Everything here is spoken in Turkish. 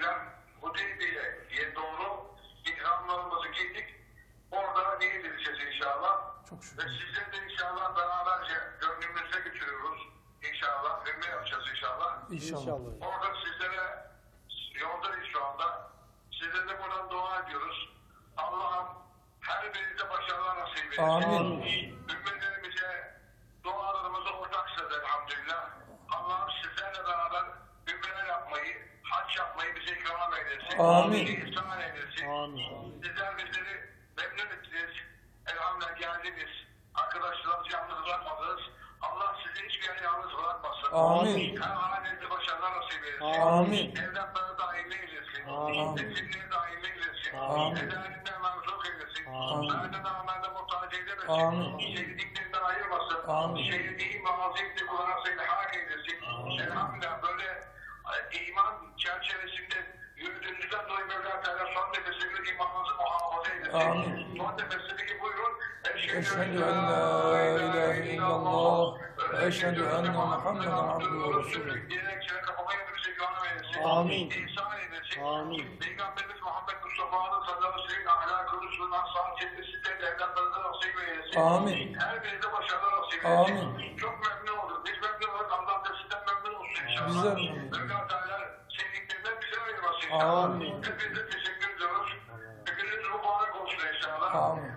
elhamdülillah Hudeybiye'ye doğru ihramlarımızı giydik. Orada niyet edeceğiz inşallah. Çok şükür. Ve sizleri de inşallah beraberce gönlümüzde götürüyoruz. İnşallah. Ümre yapacağız inşallah. İnşallah. İnşallah. Orada sizlere yoldayız şu anda. Sizlere de buradan dua ediyoruz. Allah'ım her birinize başarılar nasip eylesin. Amin. Ümmetlerimize dualarımızı ortaksız elhamdülillah. İkram eylesin. Amin. İhsan eylesin. Amin. Sizler bizleri memnun ettiniz. Elhamdülillah geldiniz. Arkadaşlarınızı yalnız bırakmadınız. Allah sizi hiçbir yere yalnız bırakmasın. Amin. Her halinizde başarılar nasip eylesin. Amin. Evlatları daim eylesin. Amin. Nesilleri daim eylesin. Amin. Ellerinden marzuk eylesin. Amin. Nereden amelde muhtaç eylemesin. Amin. Sevdiklerinden ayırmasın. Amin. Sevdiği maziyetli kulağına seni hak Teala son nefesinde imanınızı muhafaza eylesin. Amin. Son nefesindeki buyurun. Eşhedü en la ilahe illallah ve eşhedü enne Muhammeden abduhu ve. Diyerek yapıp güvenle eylesin. Amin. İhsan eylesin. Amin. Peygamberimiz Muhammed Mustafa'nın sallallahu aleyhi ve sellem ahlakı, rusulundan sağ çetesinden evlatlarınıza nasip eylesin. Amin. Her birinde başarılar nasip Amin. eylesin. Çok memnun oldum. Biz memnun olduk. Allah da sizden memnun olsun inşallah. Bizler memnun. Mevla Teala Amin. Hepinize teşekkür ediyoruz. Hepiniz mübarek olsun inşallah. Amin.